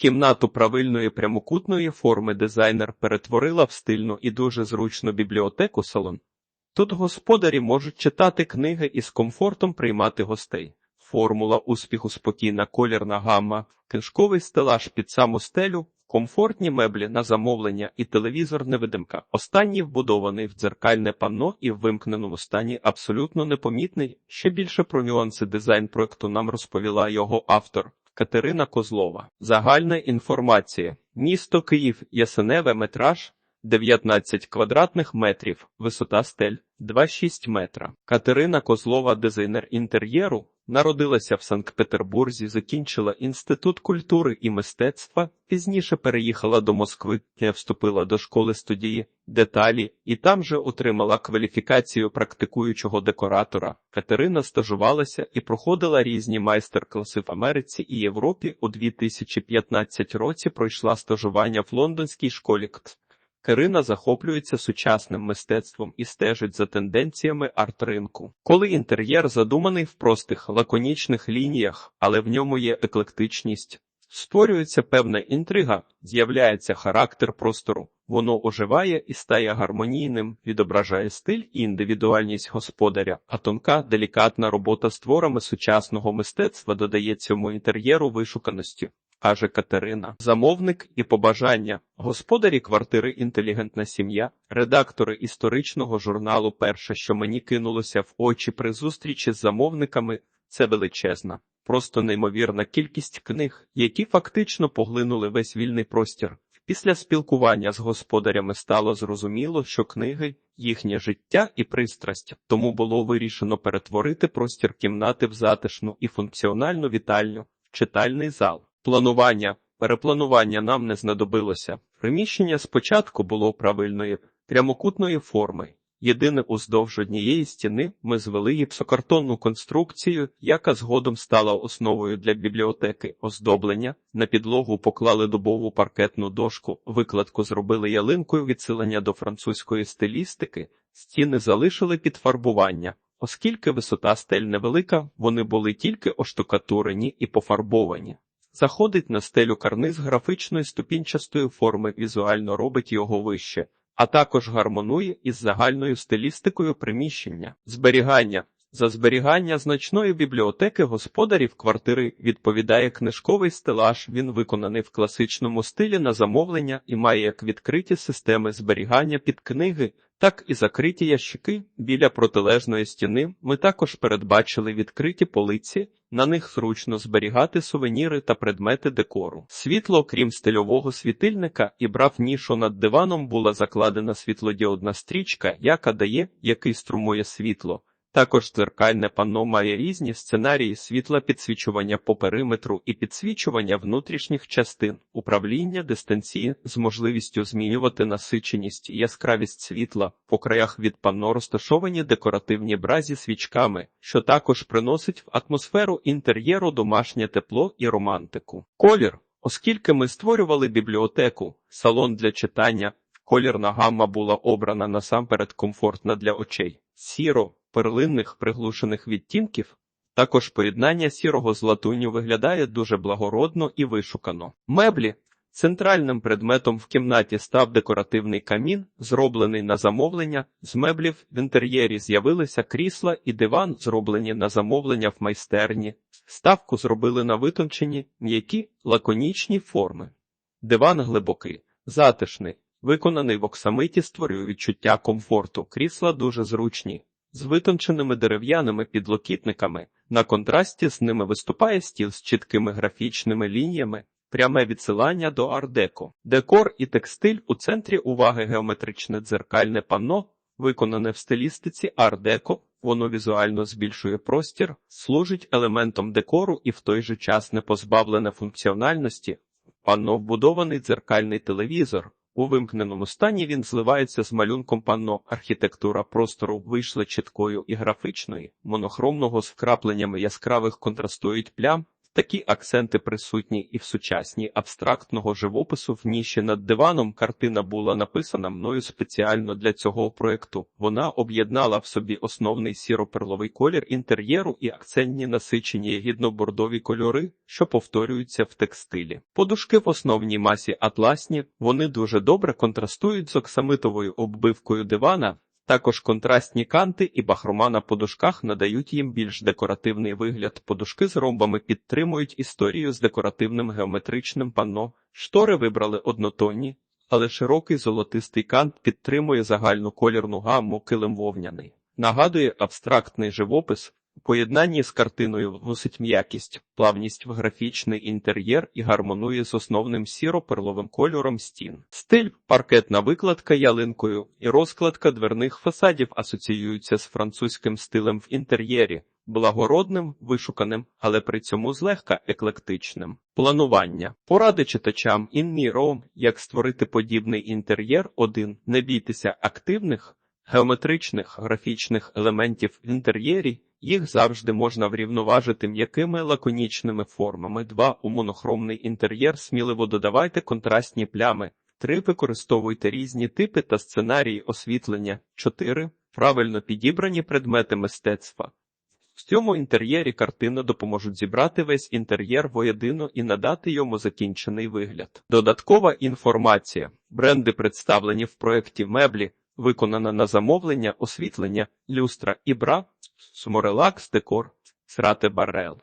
Кімнату правильної прямокутної форми дизайнер перетворила в стильну і дуже зручну бібліотеку салон. Тут господарі можуть читати книги і з комфортом приймати гостей. Формула успіху спокійна колірна гамма, книжковий стелаж під саму стелю, комфортні меблі на замовлення і телевізор-невидимка. Останній вбудований в дзеркальне панно і в вимкненому стані абсолютно непомітний. Ще більше про нюанси дизайн проекту нам розповіла його автор. Катерина Козлова. Загальна інформація. Місто Київ, Ясеневе, метраж 19 квадратних метрів, висота стель 2,6 метра. Катерина Козлова, дизайнер інтер'єру, народилася в Санкт-Петербурзі, закінчила Інститут культури і мистецтва, пізніше переїхала до Москви, вступила до школи студії деталі і там же отримала кваліфікацію практикуючого декоратора. Катерина стажувалася і проходила різні майстер-класи в Америці і Європі. У 2015 році пройшла стажування в лондонській школі КТ. Кирина захоплюється сучасним мистецтвом і стежить за тенденціями арт-ринку. Коли інтер'єр задуманий в простих лаконічних лініях, але в ньому є еклектичність, створюється певна інтрига, з'являється характер простору, воно оживає і стає гармонійним, відображає стиль і індивідуальність господаря, а тонка, делікатна робота з творами сучасного мистецтва додає цьому інтер'єру вишуканості каже Катерина. Замовник і побажання. Господарі квартири інтелігентна сім'я, редактори історичного журналу. Перше, що мені кинулося в очі при зустрічі з замовниками, це величезна, просто неймовірна кількість книг, які фактично поглинули весь вільний простір. Після спілкування з господарями стало зрозуміло, що книги їхнє життя і пристрасть, тому було вирішено перетворити простір кімнати в затишну і функціональну вітальню, читальний зал. Планування, перепланування нам не знадобилося. Приміщення спочатку було правильної, прямокутної форми. Єдине уздовж однієї стіни ми звели гіпсокартонну конструкцію, яка згодом стала основою для бібліотеки оздоблення. На підлогу поклали дубову паркетну дошку, викладку зробили ялинкою відсилення до французької стилістики, стіни залишили під фарбування. Оскільки висота стель невелика, вони були тільки оштукатурені і пофарбовані. Заходить на стелю карниз графічної ступінчастої форми, візуально робить його вище, а також гармонує із загальною стилістикою приміщення. Зберігання за зберігання значної бібліотеки господарів квартири відповідає книжковий стелаж. Він виконаний в класичному стилі на замовлення і має як відкриті системи зберігання під книги, так і закриті ящики. Біля протилежної стіни ми також передбачили відкриті полиці. На них зручно зберігати сувеніри та предмети декору. Світло, крім стильового світильника, і брав нішу над диваном була закладена світлодіодна стрічка, яка дає, який струмує світло. Також дзеркальне панно має різні сценарії світла підсвічування по периметру і підсвічування внутрішніх частин, управління дистанції з можливістю змінювати насиченість і яскравість світла. По краях від панно розташовані декоративні бразі свічками, що також приносить в атмосферу інтер'єру домашнє тепло і романтику. Колір, оскільки ми створювали бібліотеку, салон для читання, колірна гамма була обрана насамперед комфортна для очей. Сіро перлинних приглушених відтінків. Також поєднання сірого з латунню виглядає дуже благородно і вишукано. Меблі центральним предметом в кімнаті став декоративний камін, зроблений на замовлення. З меблів в інтер'єрі з'явилися крісла і диван, зроблені на замовлення в майстерні. Ставку зробили на витончені, м'які, лаконічні форми. Диван глибокий, затишний, виконаний в оксамиті, створює відчуття комфорту. Крісла дуже зручні з витонченими дерев'яними підлокітниками. На контрасті з ними виступає стіл з чіткими графічними лініями, пряме відсилання до ардеко. Декор і текстиль у центрі уваги геометричне дзеркальне панно, виконане в стилістиці ардеко. Воно візуально збільшує простір, служить елементом декору і в той же час не позбавлене функціональності. Панно вбудований дзеркальний телевізор, у вимкненому стані він зливається з малюнком панно. Архітектура простору вийшла чіткою і графічною, монохромного з вкрапленнями яскравих контрастують плям, Такі акценти присутні і в сучасній абстрактного живопису в ніші над диваном картина була написана мною спеціально для цього проекту. Вона об'єднала в собі основний сіро-перловий колір інтер'єру і акцентні насичені гідно-бордові кольори, що повторюються в текстилі. Подушки в основній масі атласні, вони дуже добре контрастують з оксамитовою оббивкою дивана. Також контрастні канти і бахрома на подушках надають їм більш декоративний вигляд. Подушки з ромбами підтримують історію з декоративним геометричним панно. Штори вибрали однотонні, але широкий золотистий кант підтримує загальну колірну гамму килим вовняний. Нагадує абстрактний живопис. У поєднанні з картиною вносить м'якість, плавність в графічний інтер'єр і гармонує з основним сіро-перловим кольором стін. Стиль, паркетна викладка ялинкою і розкладка дверних фасадів асоціюються з французьким стилем в інтер'єрі, благородним, вишуканим, але при цьому злегка еклектичним. Планування. Поради читачам інні ром, як створити подібний інтер'єр. 1. Не бійтеся активних, геометричних графічних елементів в інтер'єрі. Їх завжди можна врівноважити м'якими лаконічними формами. 2. У монохромний інтер'єр сміливо додавайте контрастні плями. 3. Використовуйте різні типи та сценарії освітлення. 4. Правильно підібрані предмети мистецтва. В цьому інтер'єрі картини допоможуть зібрати весь інтер'єр воєдино і надати йому закінчений вигляд. Додаткова інформація. Бренди представлені в проєкті меблі, виконана на замовлення, освітлення, люстра і бра, Сморелакс Декор, Срате Барел.